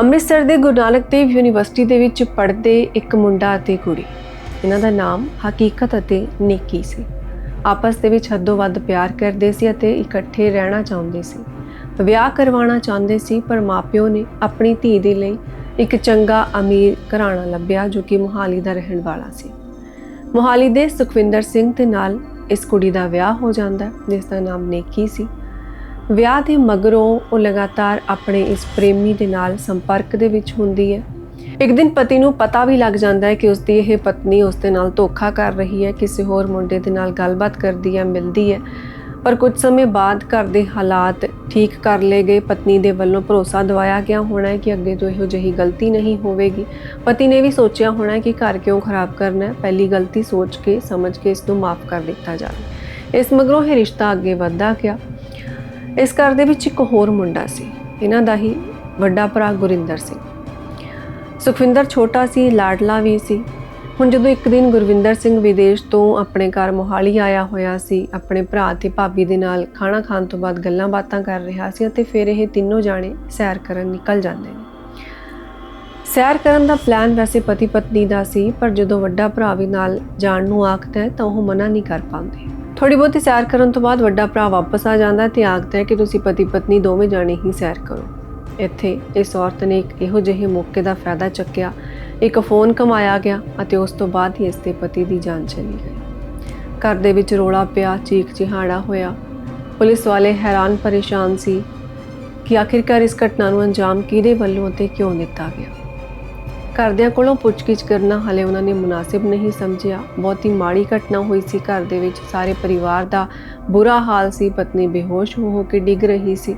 ਅੰਮ੍ਰਿਤਸਰ ਦੇ ਗੁਰੂ ਨਾਨਕ ਦੇਵ ਯੂਨੀਵਰਸਿਟੀ ਦੇ ਵਿੱਚ ਪੜ੍ਹਦੇ ਇੱਕ ਮੁੰਡਾ ਅਤੇ ਕੁੜੀ। ਇਹਨਾਂ ਦਾ ਨਾਮ ਹਕੀਕਤ ਅਤੇ ਨੇਕੀ ਸੀ। ਆਪਸ ਦੇ ਵਿੱਚ ਹੱਦੋਂ ਵੱਧ ਪਿਆਰ ਕਰਦੇ ਸੀ ਅਤੇ ਇਕੱਠੇ ਰਹਿਣਾ ਚਾਹੁੰਦੇ ਸੀ। ਵਿਆਹ ਕਰਵਾਉਣਾ ਚਾਹੁੰਦੇ ਸੀ, ਪਰ ਮਾਪਿਓ ਨੇ ਆਪਣੀ ਧੀ ਦੇ ਲਈ ਇੱਕ ਚੰਗਾ ਅਮੀਰ ਘਰਾਣਾ ਲੱਭਿਆ ਜੋ ਕਿ ਮੁਹਾਲੀ ਦਾ ਰਹਿਣ ਵਾਲਾ ਸੀ। ਮੁਹਾਲੀ ਦੇ ਸੁਖਵਿੰਦਰ ਸਿੰਘ ਦੇ ਨਾਲ ਇਸ ਕੁੜੀ ਦਾ ਵਿਆਹ ਹੋ ਜਾਂਦਾ, ਜਿਸ ਦਾ ਨਾਮ ਨੇਕੀ ਸੀ। ਵਿਆਹ ਦੇ ਮਗਰੋਂ ਉਹ ਲਗਾਤਾਰ ਆਪਣੇ ਇਸ ਪ੍ਰੇਮੀ ਦੇ ਨਾਲ ਸੰਪਰਕ ਦੇ ਵਿੱਚ ਹੁੰਦੀ ਹੈ। ਇੱਕ ਦਿਨ ਪਤੀ ਨੂੰ ਪਤਾ ਵੀ ਲੱਗ ਜਾਂਦਾ ਹੈ ਕਿ ਉਸ ਦੀ ਇਹ ਪਤਨੀ ਉਸ ਦੇ ਨਾਲ ਧੋਖਾ ਕਰ ਰਹੀ ਹੈ, ਕਿਸੇ ਹੋਰ ਮੁੰਡੇ ਦੇ ਨਾਲ ਗੱਲਬਾਤ ਕਰਦੀ ਹੈ, ਮਿਲਦੀ ਹੈ। ਪਰ ਕੁਝ ਸਮੇਂ ਬਾਅਦ ਘਰ ਦੇ ਹਾਲਾਤ ਠੀਕ ਕਰ ਲਏ ਗਏ। ਪਤਨੀ ਦੇ ਵੱਲੋਂ ਭਰੋਸਾ ਦਵਾਇਆ ਗਿਆ ਹੋਣਾ ਹੈ ਕਿ ਅੱਗੇ ਤੋਂ ਇਹੋ ਜਿਹੀ ਗਲਤੀ ਨਹੀਂ ਹੋਵੇਗੀ। ਪਤੀ ਨੇ ਵੀ ਸੋਚਿਆ ਹੋਣਾ ਹੈ ਕਿ ਘਰ ਕਿਉਂ ਖਰਾਬ ਕਰਨਾ ਹੈ। ਪਹਿਲੀ ਗਲਤੀ ਸੋਚ ਕੇ, ਸਮਝ ਕੇ ਇਸ ਨੂੰ ਮਾਫ ਕਰ ਦਿੱਤਾ ਜਾਵੇ। ਇਸ ਮਗਰੋਂ ਇਹ ਰਿਸ਼ਤਾ ਅੱਗੇ ਵਧਦਾ ਗਿਆ। ਇਸ ਘਰ ਦੇ ਵਿੱਚ ਇੱਕ ਹੋਰ ਮੁੰਡਾ ਸੀ। ਇਹਨਾਂ ਦਾ ਹੀ ਵੱਡਾ ਭਰਾ ਗੁਰਿੰਦਰ ਸਿੰਘ। ਸੁਖਵਿੰਦਰ ਛੋਟਾ ਸੀ, ਲਾਡਲਾ ਵੀ ਸੀ। ਹੁਣ ਜਦੋਂ ਇੱਕ ਦਿਨ ਗੁਰਵਿੰਦਰ ਸਿੰਘ ਵਿਦੇਸ਼ ਤੋਂ ਆਪਣੇ ਘਰ ਮੋਹਾਲੀ ਆਇਆ ਹੋਇਆ ਸੀ, ਆਪਣੇ ਭਰਾ ਤੇ ਭਾਬੀ ਦੇ ਨਾਲ ਖਾਣਾ ਖਾਣ ਤੋਂ ਬਾਅਦ ਗੱਲਾਂ ਬਾਤਾਂ ਕਰ ਰਿਹਾ ਸੀ ਅਤੇ ਫਿਰ ਇਹ ਤਿੰਨੋਂ ਜਾਣੇ ਸੈਰ ਕਰਨ ਨਿਕਲ ਜਾਂਦੇ ਨੇ। ਸੈਰ ਕਰਨ ਦਾ ਪਲਾਨ ਵੈਸੇ ਪਤੀ ਪਤਨੀ ਦਾ ਸੀ, ਪਰ ਜਦੋਂ ਵੱਡਾ ਭਰਾ ਵੀ ਨਾਲ ਜਾਣ ਨੂੰ ਆਖਦਾ ਹੈ ਤਾਂ ਉਹ ਮਨਾ ਨਹੀਂ ਕਰ ਪਾਉਂਦੇ। ਥੋੜੀ ਬਹੁਤੀ ਸੈਰ ਕਰਨ ਤੋਂ ਬਾਅਦ ਵੱਡਾ ਭਰਾ ਵਾਪਸ ਆ ਜਾਂਦਾ ਹੈ ਤੇ ਆਖਦਾ ਹੈ ਕਿ ਤੁਸੀਂ ਪਤੀ ਪਤਨੀ ਦੋਵੇਂ ਜਾਣੇ ਹੀ ਸੈਰ ਕਰੋ। ਇੱਥੇ ਇਸ ਔਰਤ ਨੇ ਇੱਕ ਇਹੋ ਜਿਹੇ ਮੌਕੇ ਦਾ ਫਾਇਦਾ ਚੱਕਿਆ। ਇੱਕ ਫੋਨ ਕਮਾਇਆ ਗਿਆ ਅਤੇ ਉਸ ਤੋਂ ਬਾਅਦ ਹੀ ਇਸ ਦੇ ਪਤੀ ਦੀ ਜਾਨ ਚਲੀ ਗਈ। ਘਰ ਦੇ ਵਿੱਚ ਰੋਲਾ ਪਿਆ, ਚੀਖ ਚਿਹਾੜਾ ਹੋਇਆ। ਪੁਲਿਸ ਵਾਲੇ ਹੈਰਾਨ ਪਰੇਸ਼ਾਨ ਸੀ ਕਿ ਆਖਿਰਕਾਰ ਇਸ ਘਟਨਾ ਨੂੰ ਅੰਜਾਮ ਕਿਹਦੇ ਵੱਲੋਂ ਅਤੇ ਕਿਉਂ ਦਿੱਤਾ ਗਿਆ। ਘਰਦਿਆਂ ਕੋਲੋਂ ਪੁੱਛਗਿੱਛ ਕਰਨਾ ਹਲੇ ਉਹਨਾਂ ਨੇ ਮੁਨਾਸਿਬ ਨਹੀਂ ਸਮਝਿਆ। ਬਹੁਤ ਹੀ ਮਾੜੀ ਘਟਨਾ ਹੋਈ ਸੀ ਘਰ ਦੇ ਵਿੱਚ। ਸਾਰੇ ਪਰਿਵਾਰ ਦਾ ਬੁਰਾ ਹਾਲ ਸੀ। ਪਤਨੀ ਬੇਹੋਸ਼ ਹੋ ਹੋ ਕੇ ਡਿੱਗ ਰਹੀ ਸੀ।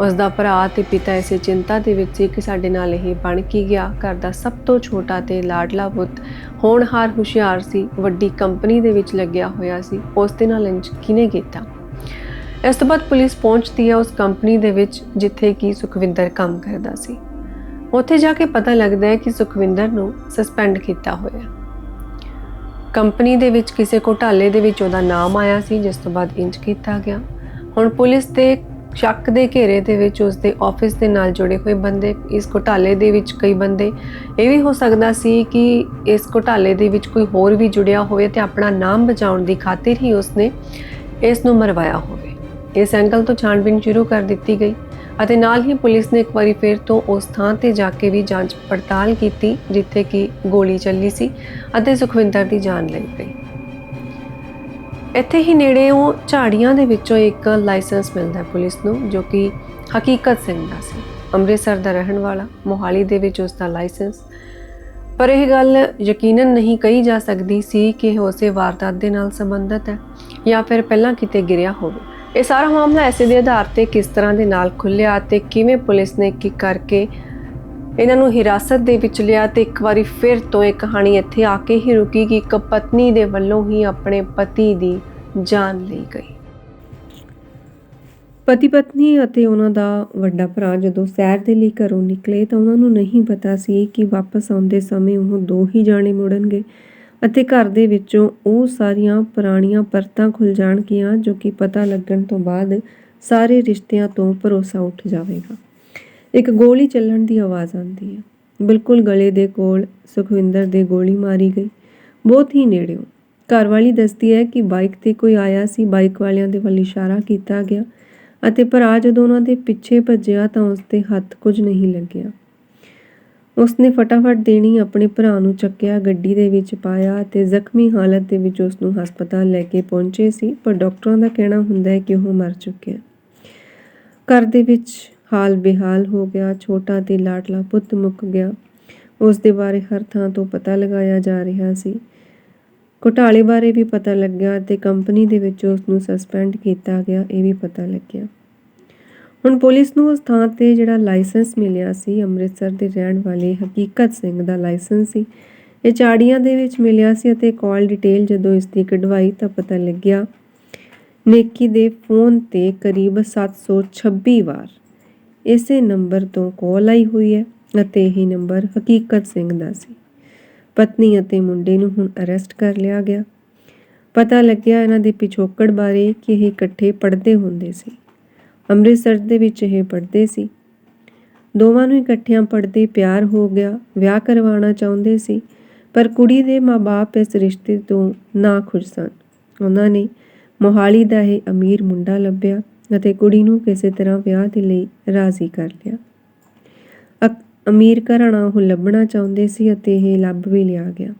ਉਸ ਦਾ ਭਰਾ ਤੇ ਪਿਤਾ ਇਸੇ ਚਿੰਤਾ ਦੇ ਵਿੱਚ ਸੀ ਕਿ ਸਾਡੇ ਨਾਲ ਇਹ ਬਣ ਕੀ ਗਿਆ। ਘਰ ਦਾ ਸਭ ਤੋਂ ਛੋਟਾ ਤੇ ਲਾਡਲਾ ਪੁੱਤ ਹੋਣਹਾਰ ਹੁਸ਼ਿਆਰ ਸੀ। ਵੱਡੀ ਕੰਪਨੀ ਦੇ ਵਿੱਚ ਲੱਗਿਆ ਹੋਇਆ ਸੀ। ਉਸ ਦੇ ਨਾਲ ਇੰਜ ਕਿਨੇ ਕੀਤਾ? ਇਸ ਤੋਂ ਬਾਅਦ ਪੁਲਿਸ ਪਹੁੰਚਦੀ ਹੈ ਉਸ ਕੰਪਨੀ ਦੇ ਵਿੱਚ, ਜਿੱਥੇ ਕਿ ਸੁਖਵਿੰਦਰ ਕੰਮ ਕਰਦਾ ਸੀ। ਉੱਥੇ ਜਾ ਕੇ ਪਤਾ ਲੱਗਦਾ ਹੈ ਕਿ ਸੁਖਵਿੰਦਰ ਨੂੰ ਸਸਪੈਂਡ ਕੀਤਾ ਹੋਇਆ ਕੰਪਨੀ ਦੇ ਵਿੱਚ ਕਿਸੇ ਘੋਟਾਲੇ ਦੇ ਵਿੱਚ ਉਹਦਾ ਨਾਮ ਆਇਆ ਸੀ, ਜਿਸ ਤੋਂ ਬਾਅਦ ਇੰਜ ਕੀਤਾ ਗਿਆ। ਹੁਣ ਪੁਲਿਸ ਦੇ ਸ਼ੱਕ ਦੇ ਘੇਰੇ ਦੇ ਵਿੱਚ ਉਸ ਦੇ ਆਫਿਸ ਦੇ ਨਾਲ ਜੁੜੇ ਹੋਏ ਬੰਦੇ, ਇਸ ਘੋਟਾਲੇ ਦੇ ਵਿੱਚ ਕਈ ਬੰਦੇ। ਇਹ ਵੀ ਹੋ ਸਕਦਾ ਸੀ ਕਿ ਇਸ ਘੋਟਾਲੇ ਦੇ ਵਿੱਚ ਕੋਈ ਹੋਰ ਵੀ ਜੁੜਿਆ ਹੋਵੇ ਤੇ ਆਪਣਾ ਨਾਮ ਬਚਾਉਣ ਦੀ ਖਾਤਰ ਹੀ ਉਸਨੇ ਇਸ ਨੂੰ ਮਰਵਾਇਆ ਹੋਵੇ। ਇਸ ਐਂਗਲ ਤੋਂ ਛਾਣਬੀਣ ਸ਼ੁਰੂ ਕਰ ਦਿੱਤੀ ਗਈ ਅਤੇ ਨਾਲ ਹੀ ਪੁਲਿਸ ਨੇ ਇੱਕ ਵਾਰੀ ਫਿਰ ਤੋਂ ਉਸ ਥਾਂ ਤੇ ਜਾ ਕੇ ਵੀ ਜਾਂਚ ਪੜਤਾਲ ਕੀਤੀ, ਜਿੱਥੇ ਕਿ ਗੋਲੀ ਚੱਲੀ ਸੀ ਅਤੇ ਸੁਖਵਿੰਦਰ ਦੀ ਜਾਨ ਲਈ ਗਈ। ਇੱਥੇ ਹੀ ਨੇੜੇ ਉਹ ਝਾੜੀਆਂ ਦੇ ਵਿੱਚੋਂ ਇੱਕ ਲਾਇਸੈਂਸ ਮਿਲਦਾ ਪੁਲਿਸ ਨੂੰ, ਜੋ ਕਿ ਹਕੀਕਤ ਸਿੰਘ ਦਾ ਸੀ। ਅੰਮ੍ਰਿਤਸਰ ਦਾ ਰਹਿਣ ਵਾਲਾ, ਮੋਹਾਲੀ ਦੇ ਵਿੱਚ ਉਸ ਦਾ ਲਾਇਸੈਂਸ। ਪਰ ਇਹ ਗੱਲ ਯਕੀਨਨ ਨਹੀਂ ਕਹੀ ਜਾ ਸਕਦੀ ਸੀ ਕਿ ਉਹ ਉਸੇ ਵਾਰਦਾਤ ਦੇ ਨਾਲ ਸੰਬੰਧਿਤ ਹੈ ਜਾਂ ਫਿਰ ਪਹਿਲਾਂ ਕਿਤੇ ਗਿਰਿਆ ਹੋਵੇ। ਇਹ ਸਾਰਾ ਮਾਮਲਾ ਐਸੇ ਦੇ ਆਧਾਰ ਤੇ ਕਿਸ ਤਰ੍ਹਾਂ ਦੇ ਨਾਲ ਖੁੱਲਿਆ ਤੇ ਕਿਵੇਂ ਪੁਲਿਸ ਨੇ ਕੀ ਕਰਕੇ ਇਹਨਾਂ ਨੂੰ ਹਿਰਾਸਤ ਦੇ ਵਿੱਚ ਲਿਆ ਤੇ ਇੱਕ ਵਾਰੀ ਫਿਰ ਤੋਂ ਇਹ ਕਹਾਣੀ ਇੱਥੇ ਆ ਕੇ ਹੀ ਰੁਕੀ ਕਿ ਇੱਕ ਪਤਨੀ ਦੇ ਵੱਲੋਂ ਹੀ ਆਪਣੇ ਪਤੀ ਦੀ ਜਾਨ ਲਈ ਗਈ। ਪਤੀ ਪਤਨੀ ਅਤੇ ਉਹਨਾਂ ਦਾ ਵੱਡਾ ਭਰਾ ਜਦੋਂ ਸੈਰ ਦੇ ਲਈ ਘਰੋਂ ਨਿਕਲੇ ਤਾਂ ਉਹਨਾਂ ਨੂੰ ਨਹੀਂ ਪਤਾ ਸੀ ਕਿ ਵਾਪਸ ਆਉਂਦੇ ਸਮੇਂ ਉਹ ਦੋ ਹੀ ਜਾਣੇ ਮੁੜਨਗੇ। ਅਤੇ ਘਰ ਦੇ ਵਿੱਚੋਂ ਉਹ ਸਾਰੀਆਂ ਪੁਰਾਣੀਆਂ ਪਰਤਾਂ ਖੁੱਲ ਜਾਣਗੀਆਂ, ਜੋ ਕਿ ਪਤਾ ਲੱਗਣ ਤੋਂ ਬਾਅਦ ਸਾਰੇ ਰਿਸ਼ਤਿਆਂ ਤੋਂ ਭਰੋਸਾ ਉੱਠ ਜਾਵੇਗਾ। ਇੱਕ ਗੋਲੀ ਚੱਲਣ ਦੀ ਆਵਾਜ਼ ਆਉਂਦੀ ਹੈ। ਬਿਲਕੁਲ ਗਲੇ ਦੇ ਕੋਲ ਸੁਖਵਿੰਦਰ ਦੇ ਗੋਲੀ ਮਾਰੀ ਗਈ। ਬਹੁਤ ਹੀ ਨੇੜਿਓਂ। ਘਰ ਵਾਲੀ ਦੱਸਦੀ ਹੈ ਕਿ ਬਾਈਕ ਤੇ ਕੋਈ ਆਇਆ ਸੀ, ਬਾਈਕ ਵਾਲਿਆਂ ਦੇ ਵੱਲ ਇਸ਼ਾਰਾ ਕੀਤਾ ਗਿਆ ਅਤੇ ਭਰਾ ਜਦੋਂ ਉਹਨਾਂ ਦੇ ਪਿੱਛੇ ਭੱਜਿਆ ਤਾਂ ਉਸ ਦੇ ਹੱਥ ਕੁਝ ਨਹੀਂ ਲੱਗਿਆ। ਉਸਨੇ ਫਟਾਫਟ ਦੇਣੀ ਆਪਣੇ ਭਰਾ ਨੂੰ ਚੱਕਿਆ, ਗੱਡੀ ਦੇ ਵਿੱਚ ਪਾਇਆ ਤੇ ਜ਼ਖਮੀ ਹਾਲਤ ਦੇ ਵਿੱਚ ਉਸ ਨੂੰ ਹਸਪਤਾਲ ਲੈ ਕੇ ਪਹੁੰਚੇ ਸੀ, ਪਰ ਡਾਕਟਰਾਂ ਦਾ ਕਹਿਣਾ ਹੁੰਦਾ ਹੈ ਕਿ ਉਹ ਮਰ ਚੁੱਕਿਆ। ਘਰ ਦੇ ਵਿੱਚ ਹਾਲ ਬੇਹਾਲ ਹੋ ਗਿਆ, ਛੋਟਾ ਤੇ ਲਾਟਲਾ ਪੁੱਤ ਮੁੱਕ ਗਿਆ। ਉਸ ਦੇ ਬਾਰੇ ਹਰ ਥਾਂ ਤੋਂ ਪਤਾ ਲਗਾਇਆ ਜਾ ਰਿਹਾ ਸੀ। ਘੁਟਾਲੇ ਬਾਰੇ ਵੀ ਪਤਾ ਲੱਗਿਆ ਤੇ ਕੰਪਨੀ ਦੇ ਵਿੱਚ ਉਸ ਨੂੰ ਸਸਪੈਂਡ ਕੀਤਾ ਗਿਆ, ਇਹ ਵੀ ਪਤਾ ਲੱਗਿਆ। ਹੁਣ ਪੁਲਿਸ ਨੂੰ ਉਸ ਥਾਂ ਤੇ ਜਿਹੜਾ ਲਾਇਸੈਂਸ ਮਿਲਿਆ ਸੀ, ਅੰਮ੍ਰਿਤਸਰ ਦੇ ਰਹਿਣ ਵਾਲੇ ਹਕੀਕਤ ਸਿੰਘ ਦਾ ਲਾਇਸੈਂਸ ਸੀ। ਇਹ ਚਾੜੀਆਂ ਦੇ ਵਿੱਚ ਮਿਲਿਆ ਸੀ ਅਤੇ ਕਾਲ ਡਿਟੇਲ ਜਦੋਂ ਇਸ ਦੀ ਕਢਵਾਈ ਤਾਂ ਪਤਾ ਲੱਗਿਆ ਨੇਕੀ ਦੇ ਫੋਨ ਤੇ ਕਰੀਬ 726 ਵਾਰ ਇਸੇ ਨੰਬਰ ਤੋਂ ਕਾਲ ਆਈ ਹੋਈ ਹੈ ਅਤੇ ਇਹ ਨੰਬਰ ਹਕੀਕਤ ਸਿੰਘ ਦਾ ਸੀ। ਪਤਨੀ ਅਤੇ ਮੁੰਡੇ ਨੂੰ ਹੁਣ ਅਰੈਸਟ ਕਰ ਲਿਆ ਗਿਆ। ਪਤਾ ਲੱਗਿਆ ਇਹਨਾਂ ਦੇ ਪਿਛੋਕੜ ਬਾਰੇ ਕਿ ਇਹ ਇਕੱਠੇ ਪੜ੍ਹਦੇ ਹੁੰਦੇ ਸੀ। ਅੰਮ੍ਰਿਤਸਰ ਦੇ ਵਿੱਚ ਇਹ ਪੜ੍ਹਦੇ ਸੀ। ਦੋਵਾਂ ਨੂੰ ਇਕੱਠਿਆਂ ਪੜ੍ਹਦੇ ਪਿਆਰ ਹੋ ਗਿਆ, ਵਿਆਹ ਕਰਵਾਉਣਾ ਚਾਹੁੰਦੇ ਸੀ, ਪਰ ਕੁੜੀ ਦੇ ਮਾਪੇ ਇਸ ਰਿਸ਼ਤੇ ਤੋਂ ਨਾ ਖੁਸ਼ ਸਨ। ਉਹਨਾਂ ਨੇ ਮੋਹਾਲੀ ਦਾ ਇਹ ਅਮੀਰ ਮੁੰਡਾ ਲੱਭਿਆ ਅਤੇ ਕੁੜੀ ਨੂੰ ਕਿਸੇ ਤਰ੍ਹਾਂ ਵਿਆਹ ਦੇ ਲਈ ਰਾਜ਼ੀ ਕਰ ਲਿਆ। ਅਕ- ਅਮੀਰ ਘਰਾਣਾ ਉਹ ਲੱਭਣਾ ਚਾਹੁੰਦੇ ਸੀ ਅਤੇ ਇਹ ਲੱਭ ਵੀ ਲਿਆ ਗਿਆ।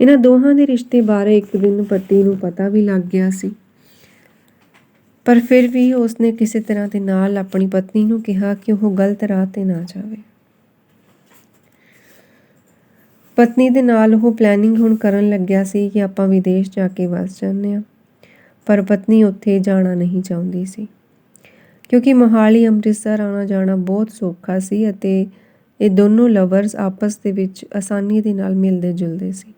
ਇਹਨਾਂ ਦੋਹਾਂ ਦੇ ਰਿਸ਼ਤੇ ਬਾਰੇ ਇੱਕ ਦਿਨ ਪਤੀ ਨੂੰ ਪਤਾ ਵੀ ਲੱਗ ਗਿਆ ਸੀ। ਪਰ ਫਿਰ ਵੀ ਉਸਨੇ ਕਿਸੇ ਤਰ੍ਹਾਂ ਦੇ ਨਾਲ ਆਪਣੀ ਪਤਨੀ ਨੂੰ ਕਿਹਾ ਕਿ ਉਹ ਗਲਤ ਰਾਹ ਤੇ ਨਾ ਜਾਵੇ। ਪਤਨੀ ਦੇ ਨਾਲ ਉਹ ਪਲੈਨਿੰਗ ਹੁਣ ਕਰਨ ਲੱਗਿਆ ਸੀ ਕਿ ਆਪਾਂ ਵਿਦੇਸ਼ ਜਾ ਕੇ ਵਸ ਜਾਂਦੇ ਹਾਂ, ਪਰ ਪਤਨੀ ਉੱਥੇ ਜਾਣਾ ਨਹੀਂ ਚਾਹੁੰਦੀ ਸੀ। ਕਿਉਂਕਿ ਮੋਹਾਲੀ, ਅੰਮ੍ਰਿਤਸਰ ਆਉਣਾ ਜਾਣਾ ਬਹੁਤ ਸੌਖਾ ਸੀ ਅਤੇ ਇਹ ਦੋਨੋਂ ਲਵਰਸ ਆਪਸ ਦੇ ਵਿੱਚ ਆਸਾਨੀ ਦੇ ਨਾਲ ਮਿਲਦੇ ਜੁਲਦੇ ਸੀ।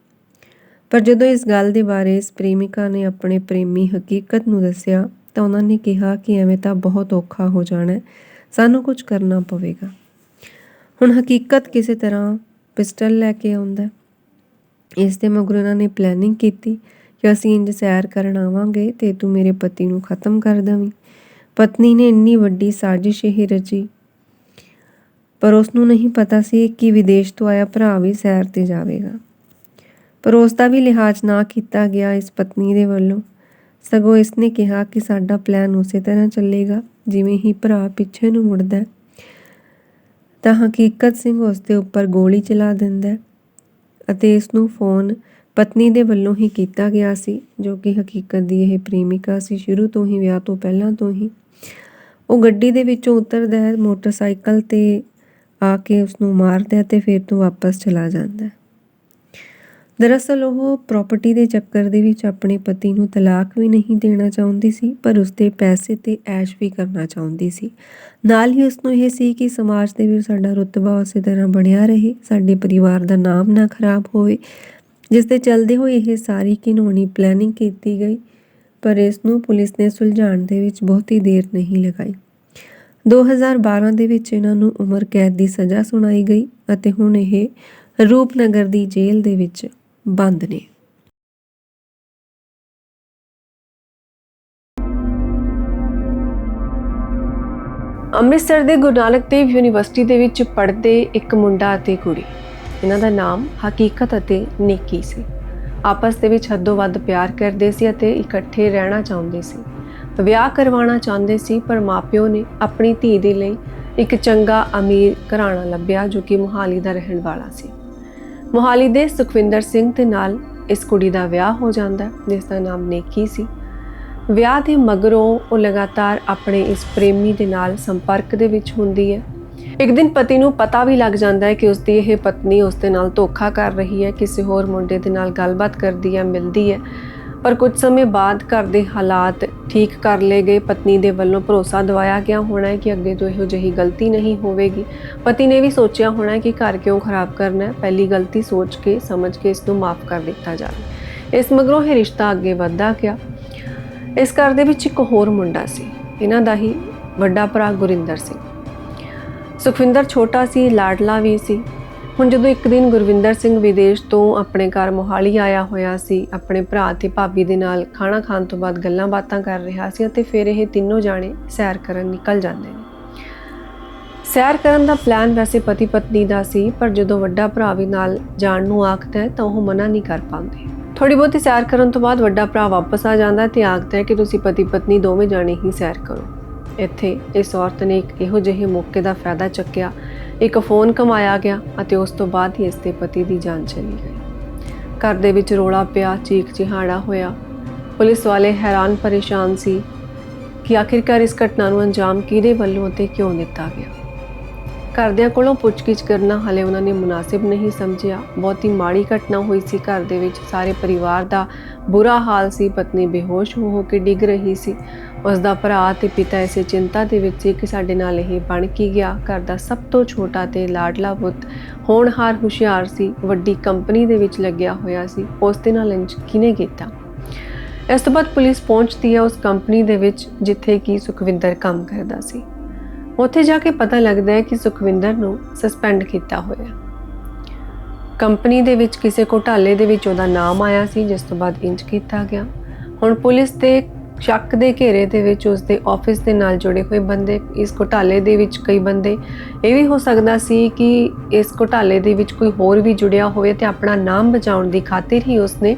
ਪਰ ਜਦੋਂ ਇਸ ਗੱਲ ਦੇ ਬਾਰੇ ਇਸ ਪ੍ਰੇਮਿਕਾ ਨੇ ਆਪਣੇ ਪ੍ਰੇਮੀ ਹਕੀਕਤ ਨੂੰ ਦੱਸਿਆ ਤਾਂ ਉਹਨਾਂ ਨੇ ਕਿਹਾ ਕਿ ਐਵੇਂ ਤਾਂ ਬਹੁਤ ਔਖਾ ਹੋ ਜਾਣਾ ਸਾਨੂੰ ਕੁਝ ਕਰਨਾ ਪਵੇਗਾ। ਹੁਣ ਹਕੀਕਤ ਕਿਸੇ ਤਰ੍ਹਾਂ ਪਿਸਟਲ ਲੈ ਕੇ ਆਉਂਦਾ ਇਸ ਦੇ ਮਗਰੋਂ ਇਹਨਾਂ ਨੇ ਪਲੈਨਿੰਗ ਕੀਤੀ ਕਿ ਅਸੀਂ ਇੰਜ ਸੈਰ ਕਰਨ ਆਵਾਂਗੇ ਤੇ ਤੂੰ ਮੇਰੇ ਪਤੀ ਨੂੰ ਖਤਮ ਕਰ ਦਵੀਂ। ਪਤਨੀ ਨੇ ਇੰਨੀ ਵੱਡੀ ਸਾਜ਼ਿਸ਼ ਇਹ ਰਚੀ। ਪਰ ਉਸ ਨੂੰ ਨਹੀਂ ਪਤਾ ਸੀ ਕਿ ਵਿਦੇਸ਼ ਤੋਂ ਆਇਆ ਭਰਾ ਵੀ ਸੈਰ ਤੇ ਜਾਵੇਗਾ। ਪਰ ਉਸ ਦਾ ਵੀ ਲਿਹਾਜ਼ ਨਾ ਕੀਤਾ ਗਿਆ ਇਸ ਪਤਨੀ ਦੇ ਵੱਲੋਂ। ਸਗੋਂ ਇਸ ਨੇ ਕਿਹਾ ਕਿ ਸਾਡਾ ਪਲਾਨ ਉਸੇ ਤਰ੍ਹਾਂ ਚੱਲੇਗਾ, ਜਿਵੇਂ ਹੀ ਭਰਾ ਪਿੱਛੇ ਨੂੰ ਮੁੜਦਾ ਹੈ। ਤਾਂ ਹਕੀਕਤ ਸਿੰਘ ਉਸ ਦੇ ਉੱਪਰ ਗੋਲੀ ਚਲਾ ਦਿੰਦਾ ਹੈ ਅਤੇ ਇਸ ਨੂੰ ਫੋਨ ਪਤਨੀ ਦੇ ਵੱਲੋਂ ਹੀ ਕੀਤਾ ਗਿਆ ਸੀ, ਜੋ ਕਿ ਹਕੀਕਤ ਦੀ ਇਹ ਪ੍ਰੇਮਿਕਾ ਸੀ, ਸ਼ੁਰੂ ਤੋਂ ਹੀ, ਵਿਆਹ ਤੋਂ ਪਹਿਲਾਂ ਤੋਂ ਹੀ। ਉਹ ਗੱਡੀ ਦੇ ਵਿੱਚੋਂ ਉਤਰਦਾ ਹੈ, ਮੋਟਰਸਾਈਕਲ ਤੇ ਆ ਕੇ ਉਸ ਨੂੰ ਮਾਰਦਾ ਹੈ ਤੇ ਫਿਰ ਤੋਂ ਵਾਪਸ ਚਲਾ ਜਾਂਦਾ ਹੈ। ਦਰਅਸਲ ਉਹ ਪ੍ਰਾਪਰਟੀ ਦੇ ਚੱਕਰ ਦੇ ਵਿੱਚ ਆਪਣੇ ਪਤੀ ਨੂੰ ਤਲਾਕ ਵੀ ਨਹੀਂ ਦੇਣਾ ਚਾਹੁੰਦੀ ਸੀ, ਪਰ ਉਸਦੇ ਪੈਸੇ ਤੇ ਐਸ਼ ਵੀ ਕਰਨਾ ਚਾਹੁੰਦੀ ਸੀ। ਨਾਲ ਹੀ ਉਸ ਨੂੰ ਇਹ ਸੀ ਕਿ ਸਮਾਜ ਦੇ ਵਿੱਚ ਸਾਡਾ ਰੁਤਬਾ ਉਸੇ ਤਰ੍ਹਾਂ ਬਣਿਆ ਰਹੇ, ਸਾਡੇ ਪਰਿਵਾਰ ਦਾ ਨਾਮ ਨਾ ਖਰਾਬ ਹੋਵੇ ਜਿਸ ਦੇ ਚੱਲਦੇ ਹੋਏ ਇਹ ਸਾਰੀ ਘਿਨੌਣੀ ਪਲੈਨਿੰਗ ਕੀਤੀ ਗਈ, ਪਰ ਇਸ ਨੂੰ ਪੁਲਿਸ ਨੇ ਸੁਲਝਾਉਣ ਦੇ ਵਿੱਚ ਬਹੁਤੀ ਦੇਰ ਨਹੀਂ ਲਗਾਈ। 2012 ਦੇ ਵਿੱਚ ਇਹਨਾਂ ਨੂੰ ਉਮਰ ਕੈਦ ਦੀ ਸਜ਼ਾ ਸੁਣਾਈ ਗਈ ਅਤੇ ਹੁਣ ਇਹ ਰੂਪਨਗਰ ਦੀ ਜੇਲ੍ਹ ਦੇ ਵਿੱਚ ਬੰਦ ਨੇ। ਅੰਮ੍ਰਿਤਸਰ ਦੇ ਗੁਰੂ ਨਾਨਕ ਦੇਵ ਯੂਨੀਵਰਸਿਟੀ ਦੇ ਵਿੱਚ ਪੜ੍ਹਦੇ ਇੱਕ ਮੁੰਡਾ ਅਤੇ ਕੁੜੀ। ਇਹਨਾਂ ਦਾ ਨਾਮ ਹਕੀਕਤ ਅਤੇ ਨੇਕੀ ਸੀ। ਆਪਸ ਦੇ ਵਿੱਚ ਹੱਦੋਂ ਵੱਧ ਪਿਆਰ ਕਰਦੇ ਸੀ ਅਤੇ ਇਕੱਠੇ ਰਹਿਣਾ ਚਾਹੁੰਦੇ ਸੀ। ਵਿਆਹ ਕਰਵਾਉਣਾ ਚਾਹੁੰਦੇ ਸੀ, ਪਰ ਮਾਪਿਓ ਨੇ ਆਪਣੀ ਧੀ ਦੇ ਲਈ ਇੱਕ ਚੰਗਾ ਅਮੀਰ ਘਰਾਣਾ ਲੱਭਿਆ, ਜੋ ਕਿ ਮੁਹਾਲੀ ਦਾ ਰਹਿਣ ਵਾਲਾ ਸੀ। ਮੋਹਾਲੀ ਦੇ ਸੁਖਵਿੰਦਰ ਸਿੰਘ ਦੇ ਨਾਲ ਇਸ ਕੁੜੀ ਦਾ ਵਿਆਹ ਹੋ ਜਾਂਦਾ ਜਿਸ ਦਾ ਨਾਮ ਨੇਕੀ ਸੀ। ਵਿਆਹ ਦੇ ਮਗਰੋਂ ਉਹ ਲਗਾਤਾਰ ਆਪਣੇ ਇਸ ਪ੍ਰੇਮੀ ਦੇ ਨਾਲ ਸੰਪਰਕ ਦੇ ਵਿੱਚ ਹੁੰਦੀ ਹੈ। ਇੱਕ ਦਿਨ ਪਤੀ ਨੂੰ ਪਤਾ ਵੀ ਲੱਗ ਜਾਂਦਾ ਹੈ ਕਿ ਉਸ ਦੀ ਇਹ ਪਤਨੀ ਉਸ ਦੇ ਨਾਲ ਧੋਖਾ ਕਰ ਰਹੀ ਹੈ, ਕਿਸੇ ਹੋਰ ਮੁੰਡੇ ਦੇ ਨਾਲ ਗੱਲਬਾਤ ਕਰਦੀ ਹੈ, ਮਿਲਦੀ ਹੈ। ਪਰ ਕੁਝ ਸਮੇਂ ਬਾਅਦ ਘਰ ਦੇ ਹਾਲਾਤ ਠੀਕ ਕਰ ਲਏ ਗਏ। ਪਤਨੀ ਦੇ ਵੱਲੋਂ ਭਰੋਸਾ ਦਵਾਇਆ ਗਿਆ ਹੋਣਾ ਹੈ ਕਿ ਅੱਗੇ ਤੋਂ ਇਹੋ ਜਿਹੀ ਗਲਤੀ ਨਹੀਂ ਹੋਵੇਗੀ। ਪਤੀ ਨੇ ਵੀ ਸੋਚਿਆ ਹੋਣਾ ਕਿ ਘਰ ਕਿਉਂ ਖਰਾਬ ਕਰਨਾ ਹੈ। ਪਹਿਲੀ ਗਲਤੀ ਸੋਚ ਕੇ, ਸਮਝ ਕੇ ਇਸ ਨੂੰ ਮਾਫ ਕਰ ਦਿੱਤਾ ਜਾਵੇ। ਇਸ ਮਗਰੋਂ ਇਹ ਰਿਸ਼ਤਾ ਅੱਗੇ ਵਧਦਾ ਗਿਆ। ਇਸ ਘਰ ਦੇ ਵਿੱਚ ਇੱਕ ਹੋਰ ਮੁੰਡਾ ਸੀ। ਇਹਨਾਂ ਦਾ ਹੀ ਵੱਡਾ ਭਰਾ ਗੁਰਿੰਦਰ ਸਿੰਘ। ਸੁਖਵਿੰਦਰ ਛੋਟਾ ਸੀ, ਲਾਡਲਾ ਵੀ ਸੀ। ਹੁਣ ਜਦੋਂ ਇੱਕ ਦਿਨ ਗੁਰਵਿੰਦਰ ਸਿੰਘ ਵਿਦੇਸ਼ ਤੋਂ ਆਪਣੇ ਘਰ ਮੋਹਾਲੀ ਆਇਆ ਹੋਇਆ ਸੀ, ਆਪਣੇ ਭਰਾ ਤੇ ਭਾਬੀ ਦੇ ਨਾਲ ਖਾਣਾ ਖਾਣ ਤੋਂ ਬਾਅਦ ਗੱਲਾਂ ਬਾਤਾਂ ਕਰ ਰਿਹਾ ਸੀ ਅਤੇ ਫਿਰ ਇਹ ਤਿੰਨੋਂ ਜਾਣੇ ਸੈਰ ਕਰਨ ਨਿਕਲ ਜਾਂਦੇ ਨੇ। ਸੈਰ ਕਰਨ ਦਾ ਪਲਾਨ ਵੈਸੇ ਪਤੀ ਪਤਨੀ ਦਾ ਸੀ, ਪਰ ਜਦੋਂ ਵੱਡਾ ਭਰਾ ਵੀ ਨਾਲ ਜਾਣ ਨੂੰ ਆਖਦਾ ਹੈ ਤਾਂ ਉਹ ਮਨਾ ਨਹੀਂ ਕਰ ਪਾਉਂਦੇ। ਥੋੜੀ ਬਹੁਤੀ ਸੈਰ ਕਰਨ ਤੋਂ ਬਾਅਦ ਵੱਡਾ ਭਰਾ ਵਾਪਸ ਆ ਜਾਂਦਾ ਹੈ ਤੇ ਆਖਦਾ ਹੈ ਕਿ ਤੁਸੀਂ ਪਤੀ ਪਤਨੀ ਦੋਵੇਂ ਜਾਣੇ ਹੀ ਸੈਰ ਕਰੋ। ਇੱਥੇ ਇਸ ਔਰਤ ਨੇ ਇੱਕ ਇਹੋ ਜਿਹੇ ਮੌਕੇ ਦਾ ਫਾਇਦਾ ਚੱਕਿਆ ਇੱਕ ਫੋਨ ਕਮਾਇਆ ਗਿਆ ਅਤੇ ਉਸ ਤੋਂ ਬਾਅਦ ਹੀ ਇਸ ਦੇ ਪਤੀ ਦੀ ਜਾਨ ਚਲੀ ਗਈ। ਘਰ ਦੇ ਵਿੱਚ ਰੋਲਾ ਪਿਆ, ਚੀਖ ਚਿਹਾੜਾ ਹੋਇਆ। ਪੁਲਿਸ ਵਾਲੇ ਹੈਰਾਨ ਪਰੇਸ਼ਾਨ ਸੀ ਕਿ ਆਖਿਰਕਾਰ ਇਸ ਘਟਨਾ ਨੂੰ ਅੰਜਾਮ ਕਿਹਦੇ ਵੱਲੋਂ ਅਤੇ ਕਿਉਂ ਦਿੱਤਾ ਗਿਆ। ਘਰਦਿਆਂ ਕੋਲੋਂ ਪੁੱਛਗਿੱਛ ਕਰਨਾ ਹਲੇ ਉਹਨਾਂ ਨੇ ਮੁਨਾਸਿਬ ਨਹੀਂ ਸਮਝਿਆ। ਬਹੁਤ ਹੀ ਮਾੜੀ ਘਟਨਾ ਹੋਈ ਸੀ ਘਰ ਦੇ ਵਿੱਚ। ਸਾਰੇ ਪਰਿਵਾਰ ਦਾ ਬੁਰਾ ਹਾਲ ਸੀ। ਪਤਨੀ ਬੇਹੋਸ਼ ਹੋ ਹੋ ਕੇ ਡਿੱਗ ਰਹੀ ਸੀ। ਉਸ ਦਾ ਭਰਾ ਤੇ ਪਿਤਾ ਇਸੇ ਚਿੰਤਾ ਦੇ ਵਿੱਚ ਸੀ ਕਿ ਸਾਡੇ ਨਾਲ ਇਹ ਬਣ ਕੀ ਗਿਆ। ਘਰ ਦਾ ਸਭ ਤੋਂ ਛੋਟਾ ਤੇ ਲਾਡਲਾ ਪੁੱਤ ਹੋਣਹਾਰ ਹੁਸ਼ਿਆਰ ਸੀ, ਵੱਡੀ ਕੰਪਨੀ ਦੇ ਵਿੱਚ ਲੱਗਿਆ ਹੋਇਆ ਸੀ, ਉਸ ਦੇ ਨਾਲ ਇੰਜ ਕਿਨੇ ਕੀਤਾ? ਇਸ ਤੋਂ ਬਾਅਦ ਪੁਲਿਸ ਪਹੁੰਚਦੀ ਹੈ ਉਸ ਕੰਪਨੀ ਦੇ ਵਿੱਚ, ਜਿੱਥੇ ਕਿ ਸੁਖਵਿੰਦਰ ਕੰਮ ਕਰਦਾ ਸੀ। ਉੱਥੇ ਜਾ ਕੇ ਪਤਾ ਲੱਗਦਾ ਹੈ ਕਿ ਸੁਖਵਿੰਦਰ ਨੂੰ ਸਸਪੈਂਡ ਕੀਤਾ ਹੋਇਆ ਕੰਪਨੀ ਦੇ ਵਿੱਚ ਕਿਸੇ ਘੋਟਾਲੇ ਦੇ ਵਿੱਚ ਉਹਦਾ ਨਾਮ ਆਇਆ ਸੀ, ਜਿਸ ਤੋਂ ਬਾਅਦ ਇੰਜ ਕੀਤਾ ਗਿਆ। ਹੁਣ ਪੁਲਿਸ ਦੇ ਸ਼ੱਕ ਦੇ ਘੇਰੇ ਦੇ ਵਿੱਚ ਉਸ ਦੇ ਆਫਿਸ ਦੇ ਨਾਲ ਜੁੜੇ ਹੋਏ ਬੰਦੇ, ਇਸ ਘੁਟਾਲੇ ਦੇ ਵਿੱਚ ਕਈ ਬੰਦੇ। ਇਹ ਵੀ ਹੋ ਸਕਦਾ ਸੀ ਕਿ ਇਸ ਘੁਟਾਲੇ ਦੇ ਵਿੱਚ ਕੋਈ ਹੋਰ ਵੀ ਜੁੜਿਆ ਹੋਵੇ ਤੇ ਆਪਣਾ ਨਾਮ ਬਚਾਉਣ ਦੀ ਖਾਤਰ ਹੀ ਉਸਨੇ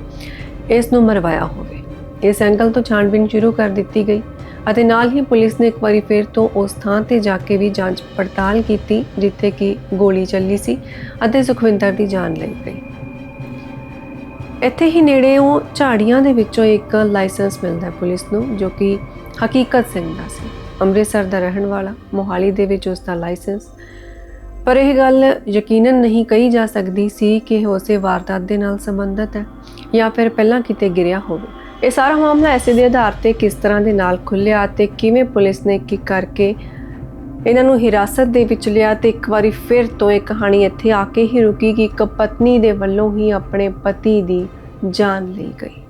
ਇਸ ਨੂੰ ਮਰਵਾਇਆ ਹੋਵੇ। ਇਸ ਐਂਗਲ ਤੋਂ ਛਾਣਬੀਣ ਸ਼ੁਰੂ ਕਰ ਦਿੱਤੀ ਗਈ ਅਤੇ ਨਾਲ ਹੀ ਪੁਲਿਸ ਨੇ ਇੱਕ ਵਾਰੀ ਫਿਰ ਤੋਂ ਉਸ ਥਾਂ ਤੇ ਜਾ ਕੇ ਵੀ ਜਾਂਚ ਪੜਤਾਲ ਕੀਤੀ, ਜਿੱਥੇ ਕਿ ਗੋਲੀ ਚੱਲੀ ਸੀ ਅਤੇ ਸੁਖਵਿੰਦਰ ਦੀ ਜਾਨ ਲਈ ਗਈ। ਇੱਥੇ ਹੀ ਨੇੜੇ ਝਾੜੀਆਂ ਦੇ ਵਿੱਚੋਂ ਇੱਕ ਲਾਇਸੈਂਸ ਮਿਲਦਾ ਪੁਲਿਸ ਨੂੰ, ਜੋ ਕਿ ਹਕੀਕਤ ਸਿੰਘ ਦਾ ਸੀ। ਅੰਮ੍ਰਿਤਸਰ ਦਾ ਰਹਿਣ ਵਾਲਾ, ਮੋਹਾਲੀ ਦੇ ਵਿੱਚ ਉਸ ਦਾ ਲਾਇਸੈਂਸ। ਪਰ ਇਹ ਗੱਲ ਯਕੀਨਨ ਨਹੀਂ ਕਹੀ ਜਾ ਸਕਦੀ ਸੀ ਕਿ ਇਹ ਉਸੇ ਵਾਰਦਾਤ ਦੇ ਨਾਲ ਸੰਬੰਧਿਤ ਹੈ ਜਾਂ ਫਿਰ ਪਹਿਲਾਂ ਕਿਤੇ ਗਿਰਿਆ ਹੋਵੇ। ਇਹ ਸਾਰਾ ਮਾਮਲਾ ਐਸੇ ਦੇ ਆਧਾਰ ਤੇ ਕਿਸ ਤਰ੍ਹਾਂ ਦੇ ਨਾਲ ਖੁੱਲਿਆ ਤੇ ਕਿਵੇਂ ਪੁਲਿਸ ਨੇ ਕੀ ਕਰਕੇ ਇਹਨਾਂ ਨੂੰ ਹਿਰਾਸਤ ਦੇ ਵਿੱਚ ਲਿਆ ਤੇ ਇੱਕ ਵਾਰੀ ਫਿਰ ਤੋਂ ਇਹ ਕਹਾਣੀ ਇੱਥੇ ਆ ਕੇ ਹੀ ਰੁਕੀ ਕਿ ਇੱਕ ਪਤਨੀ ਦੇ ਵੱਲੋਂ ਹੀ ਆਪਣੇ ਪਤੀ ਦੀ ਜਾਨ ਲਈ ਗਈ।